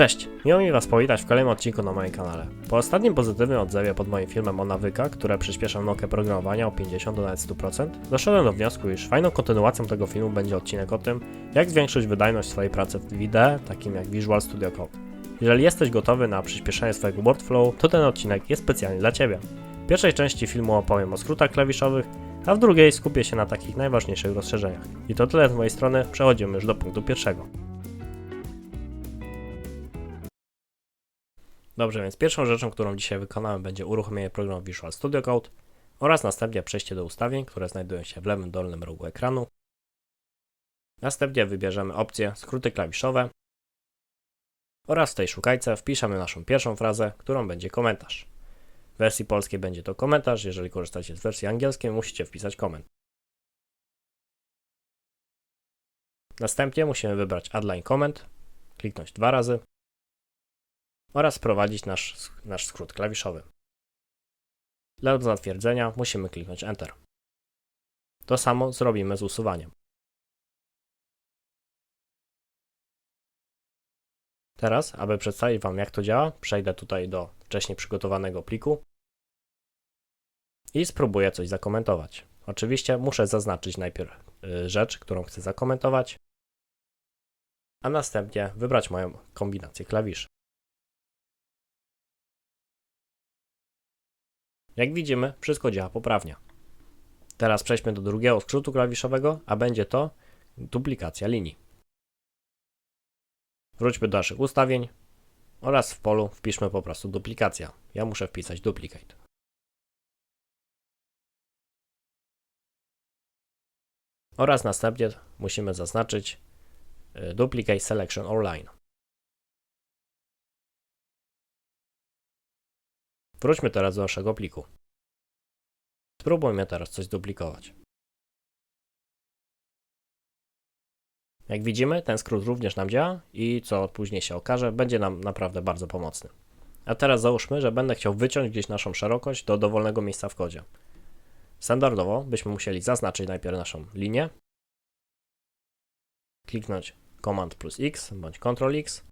Cześć, miło mi Was powitać w kolejnym odcinku na moim kanale. Po ostatnim pozytywnym odzewie pod moim filmem o nawykach, które przyspieszą naukę programowania o 50 do nawet 100%, doszedłem do wniosku, iż fajną kontynuacją tego filmu będzie odcinek o tym, jak zwiększyć wydajność swojej pracy w wideo, takim jak Visual Studio Code. Jeżeli jesteś gotowy na przyspieszenie swojego workflow, to ten odcinek jest specjalnie dla Ciebie. W pierwszej części filmu opowiem o skrótach klawiszowych, a w drugiej skupię się na takich najważniejszych rozszerzeniach. I to tyle z mojej strony, przechodzimy już do punktu pierwszego. Dobrze, więc pierwszą rzeczą, którą dzisiaj wykonamy będzie uruchomienie programu Visual Studio Code oraz następnie przejście do ustawień, które znajdują się w lewym dolnym rogu ekranu. Następnie wybierzemy opcję skróty klawiszowe oraz w tej szukajce wpiszemy naszą pierwszą frazę, którą będzie komentarz. W wersji polskiej będzie to komentarz, jeżeli korzystacie z wersji angielskiej musicie wpisać koment. Następnie musimy wybrać Line Comment, kliknąć dwa razy oraz wprowadzić nasz, nasz skrót klawiszowy. Dla zatwierdzenia musimy kliknąć Enter. To samo zrobimy z usuwaniem. Teraz, aby przedstawić Wam jak to działa, przejdę tutaj do wcześniej przygotowanego pliku i spróbuję coś zakomentować. Oczywiście muszę zaznaczyć najpierw y, rzecz, którą chcę zakomentować, a następnie wybrać moją kombinację klawiszy. Jak widzimy, wszystko działa poprawnie. Teraz przejdźmy do drugiego skrótu klawiszowego, a będzie to duplikacja linii. Wróćmy do naszych ustawień oraz w polu wpiszmy po prostu duplikacja. Ja muszę wpisać duplicate. Oraz następnie musimy zaznaczyć y, duplicate selection or line. Wróćmy teraz do naszego pliku. Spróbujmy teraz coś duplikować. Jak widzimy, ten skrót również nam działa i co później się okaże, będzie nam naprawdę bardzo pomocny. A teraz załóżmy, że będę chciał wyciąć gdzieś naszą szerokość do dowolnego miejsca w kodzie. Standardowo byśmy musieli zaznaczyć najpierw naszą linię, kliknąć Command plus X bądź Ctrl X,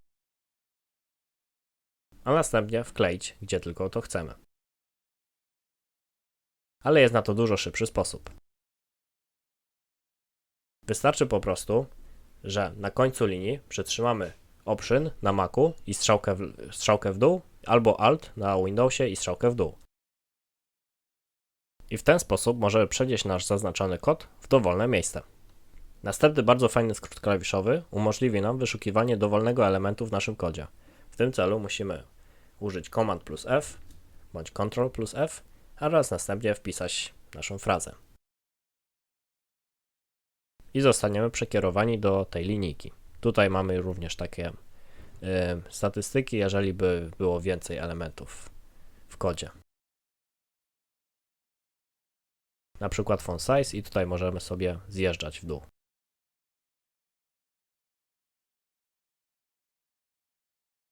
a następnie wkleić gdzie tylko to chcemy. Ale jest na to dużo szybszy sposób. Wystarczy po prostu, że na końcu linii przytrzymamy Option na Macu i strzałkę w, strzałkę w dół, albo Alt na Windowsie i strzałkę w dół. I w ten sposób możemy przenieść nasz zaznaczony kod w dowolne miejsce. Następny bardzo fajny skrót klawiszowy umożliwi nam wyszukiwanie dowolnego elementu w naszym kodzie. W tym celu musimy użyć Command plus F bądź Ctrl plus F, oraz następnie wpisać naszą frazę. I zostaniemy przekierowani do tej linijki. Tutaj mamy również takie statystyki, jeżeli by było więcej elementów w kodzie. Na przykład font size i tutaj możemy sobie zjeżdżać w dół.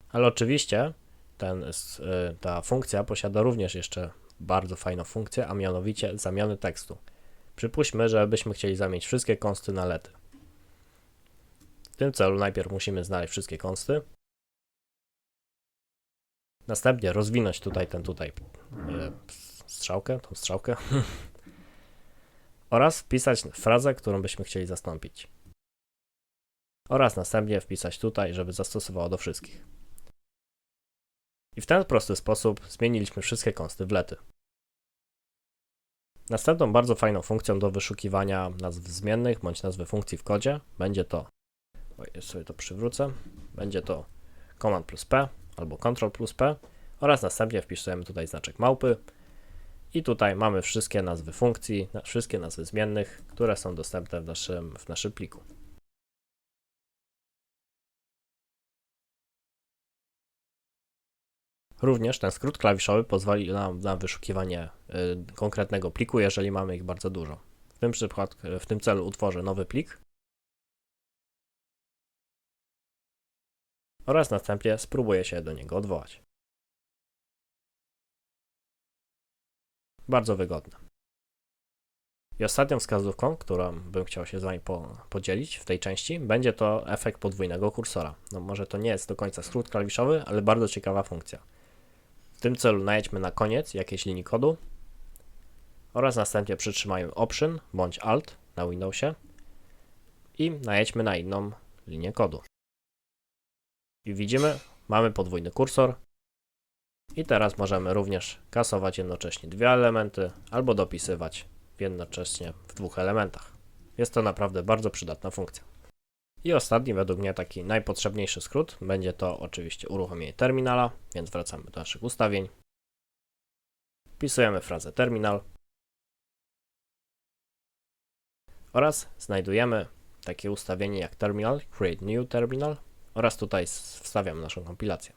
Ale oczywiście ten, ta funkcja posiada również jeszcze bardzo fajną funkcję, a mianowicie zamiany tekstu. Przypuśćmy, że byśmy chcieli zamienić wszystkie konsty na lety. W tym celu najpierw musimy znaleźć wszystkie konsty. Następnie rozwinąć tutaj ten tutaj e, strzałkę, tą strzałkę oraz wpisać frazę, którą byśmy chcieli zastąpić. Oraz następnie wpisać tutaj, żeby zastosowało do wszystkich. I w ten prosty sposób zmieniliśmy wszystkie konsty w lety. Następną bardzo fajną funkcją do wyszukiwania nazw zmiennych bądź nazwy funkcji w kodzie będzie to, o, sobie to przywrócę, będzie to Command plus P albo Ctrl plus P oraz następnie wpisujemy tutaj znaczek małpy i tutaj mamy wszystkie nazwy funkcji, wszystkie nazwy zmiennych, które są dostępne w naszym, w naszym pliku. Również ten skrót klawiszowy pozwoli nam na wyszukiwanie y, konkretnego pliku, jeżeli mamy ich bardzo dużo. W tym przypadku, w tym celu utworzę nowy plik oraz następnie spróbuję się do niego odwołać. Bardzo wygodne. I ostatnią wskazówką, którą bym chciał się z Wami po, podzielić w tej części, będzie to efekt podwójnego kursora. No może to nie jest do końca skrót klawiszowy, ale bardzo ciekawa funkcja. W tym celu najedźmy na koniec jakiejś linii kodu oraz następnie przytrzymajmy Option bądź Alt na Windowsie i najedźmy na inną linię kodu. I widzimy, mamy podwójny kursor. I teraz możemy również kasować jednocześnie dwie elementy albo dopisywać jednocześnie w dwóch elementach. Jest to naprawdę bardzo przydatna funkcja. I ostatni, według mnie taki najpotrzebniejszy skrót, będzie to oczywiście uruchomienie terminala, więc wracamy do naszych ustawień. Wpisujemy frazę terminal oraz znajdujemy takie ustawienie jak terminal, create new terminal oraz tutaj wstawiam naszą kompilację.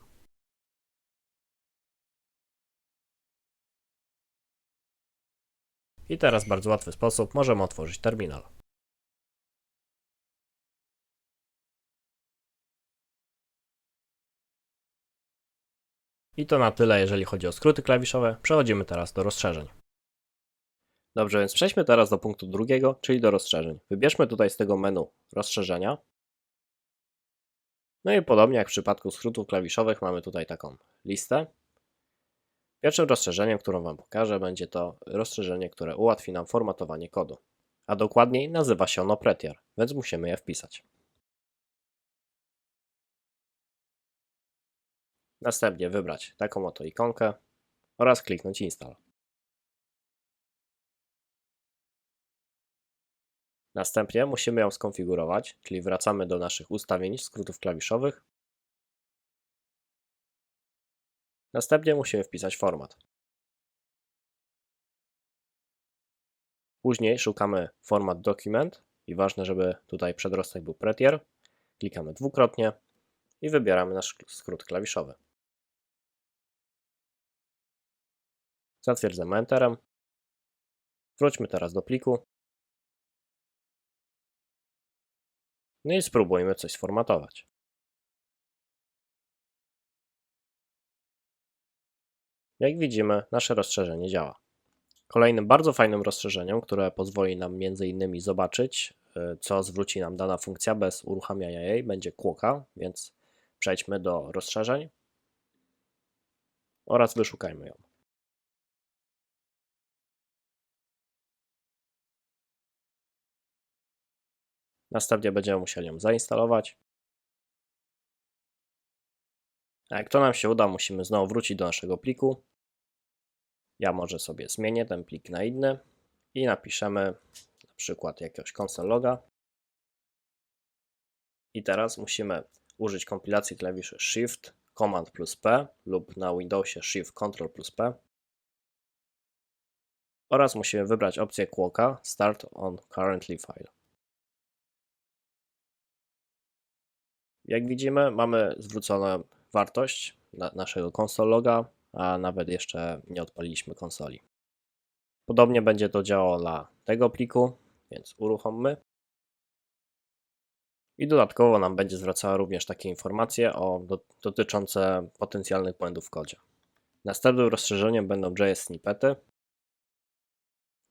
I teraz w bardzo łatwy sposób możemy otworzyć terminal. I to na tyle, jeżeli chodzi o skróty klawiszowe. Przechodzimy teraz do rozszerzeń. Dobrze, więc przejdźmy teraz do punktu drugiego, czyli do rozszerzeń. Wybierzmy tutaj z tego menu rozszerzenia. No i podobnie jak w przypadku skrótów klawiszowych mamy tutaj taką listę. Pierwszym rozszerzeniem, którą Wam pokażę, będzie to rozszerzenie, które ułatwi nam formatowanie kodu. A dokładniej nazywa się ono Prettier, więc musimy je wpisać. Następnie wybrać taką oto ikonkę oraz kliknąć Install. Następnie musimy ją skonfigurować, czyli wracamy do naszych ustawień skrótów klawiszowych. Następnie musimy wpisać format. Później szukamy format document i ważne, żeby tutaj przedrostek był Prettier. Klikamy dwukrotnie i wybieramy nasz skrót klawiszowy. Zatwierdzamy Enterem. Wróćmy teraz do pliku. No i spróbujmy coś sformatować. Jak widzimy, nasze rozszerzenie działa. Kolejnym bardzo fajnym rozszerzeniem, które pozwoli nam m.in. zobaczyć, y, co zwróci nam dana funkcja bez uruchamiania jej, będzie kłoka, więc przejdźmy do rozszerzeń oraz wyszukajmy ją. Następnie będziemy musieli ją zainstalować. A jak to nam się uda, musimy znowu wrócić do naszego pliku. Ja może sobie zmienię ten plik na inny i napiszemy na przykład jakiegoś console loga. I teraz musimy użyć kompilacji klawiszy Shift, Command plus P lub na Windowsie Shift, Ctrl plus P. Oraz musimy wybrać opcję kłoka Start on Currently File. Jak widzimy, mamy zwróconą wartość na naszego console loga, a nawet jeszcze nie odpaliliśmy konsoli. Podobnie będzie to działało dla tego pliku, więc uruchommy. I dodatkowo nam będzie zwracała również takie informacje o, do, dotyczące potencjalnych błędów w kodzie. Następnym rozszerzeniem będą JS snippety,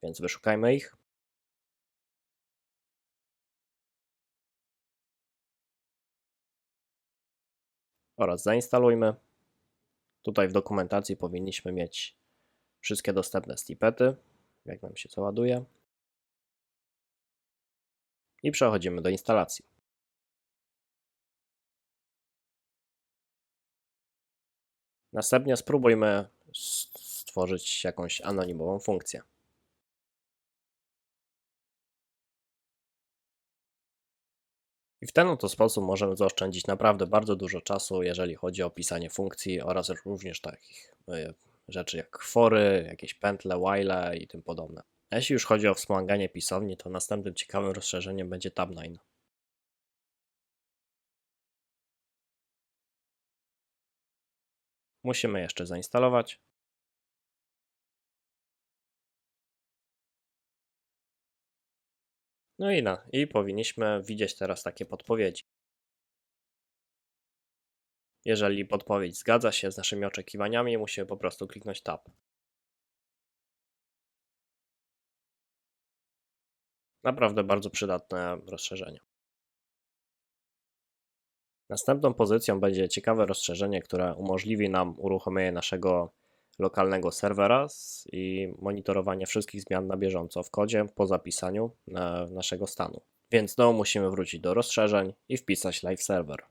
więc wyszukajmy ich. Oraz zainstalujmy. Tutaj w dokumentacji powinniśmy mieć wszystkie dostępne snippety, jak nam się załaduje. I przechodzimy do instalacji. Następnie spróbujmy stworzyć jakąś anonimową funkcję. I w ten oto sposób możemy zaoszczędzić naprawdę bardzo dużo czasu, jeżeli chodzi o pisanie funkcji oraz również takich y, rzeczy jak fory, jakieś pętle, while i tym podobne. Jeśli już chodzi o wspomaganie pisowni, to następnym ciekawym rozszerzeniem będzie Tab9. Musimy jeszcze zainstalować. No i, na, i powinniśmy widzieć teraz takie podpowiedzi. Jeżeli podpowiedź zgadza się z naszymi oczekiwaniami, musimy po prostu kliknąć Tab. Naprawdę bardzo przydatne rozszerzenie. Następną pozycją będzie ciekawe rozszerzenie, które umożliwi nam uruchomienie naszego lokalnego serwera i monitorowanie wszystkich zmian na bieżąco w kodzie po zapisaniu e, naszego stanu. Więc znowu musimy wrócić do rozszerzeń i wpisać live server.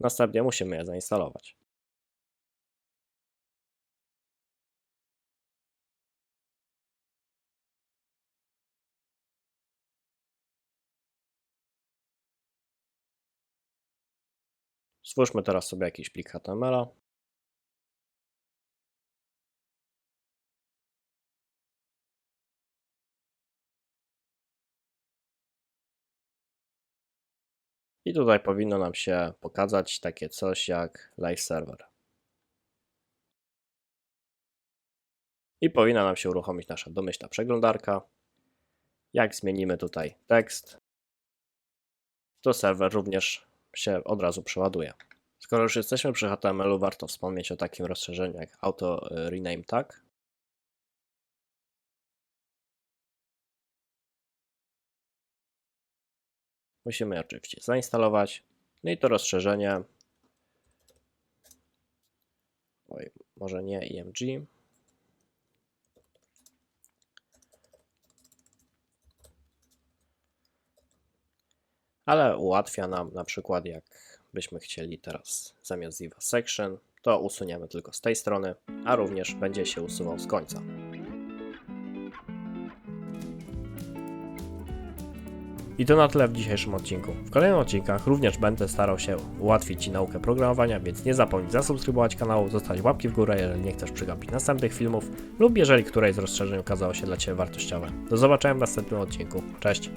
Następnie musimy je zainstalować. Stwórzmy teraz sobie jakiś plik HTML. I tutaj powinno nam się pokazać takie coś jak live server. I powinna nam się uruchomić nasza domyślna przeglądarka. Jak zmienimy tutaj tekst, to serwer również się od razu przeładuje. Skoro już jesteśmy przy HTML-u, warto wspomnieć o takim rozszerzeniu jak Auto Rename Tag. Musimy je oczywiście zainstalować. No i to rozszerzenie. Oj, może nie IMG. Ale ułatwia nam na przykład, jak byśmy chcieli teraz zamiast Ziva Section, to usuniemy tylko z tej strony, a również będzie się usuwał z końca. I to na tyle w dzisiejszym odcinku. W kolejnych odcinkach również będę starał się ułatwić Ci naukę programowania, więc nie zapomnij zasubskrybować kanału, zostawić łapki w górę, jeżeli nie chcesz przegapić następnych filmów lub jeżeli któreś z rozszerzeń okazało się dla Ciebie wartościowe. Do zobaczenia w następnym odcinku. Cześć!